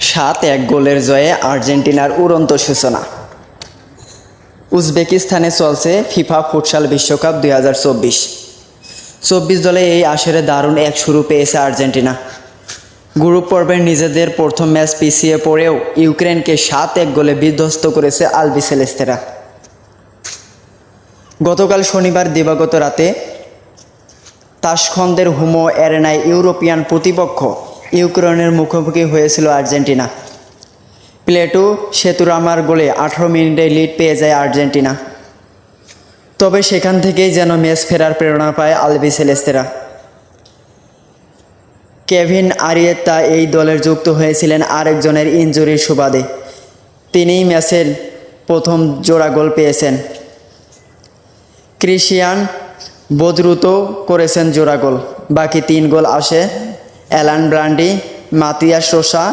সাত এক গোলের জয়ে আর্জেন্টিনার উড়ন্ত সূচনা। উজবেকিস্তানে চলছে ফিফা ফুটসাল বিশ্বকাপ দুই হাজার চব্বিশ। চব্বিশ দলে এই আসরে দারুণ এক শুরু পেয়েছে আর্জেন্টিনা। গ্রুপ পর্বে নিজেদের প্রথম ম্যাচ পিছিয়ে পড়েও ইউক্রেনকে সাত এক গোলে বিধ্বস্ত করেছে আলবি সেলেস্তেরা। গতকাল শনিবার দিবাগত রাতে তাসখন্দের হুমো অ্যারেনায় ইউরোপিয়ান প্রতিপক্ষ ইউক্রেনের মুখোমুখি হয়েছিল আর্জেন্টিনা। প্লেটো সেতুরামার গোলে আঠারো মিনিটে লিড পেয়ে যায় আর্জেন্টিনা। তবে সেখান থেকেই যেন ম্যাচ ফেরার প্রেরণা পায় আলবি সেলেস্তেরা। কেভিন আরিয়েত্তা এই দলের যুক্ত হয়েছিলেন আরেকজনের ইনজুরির সুবাদে। তিনিই ম্যাচের প্রথম জোড়া গোল পেয়েছেন। ক্রিশ্চিয়ান বদরুত করেছেন জোড়া গোল। বাকি তিন গোল আসে অ্যালান ব্রান্ডি মাতিয়াস রোসা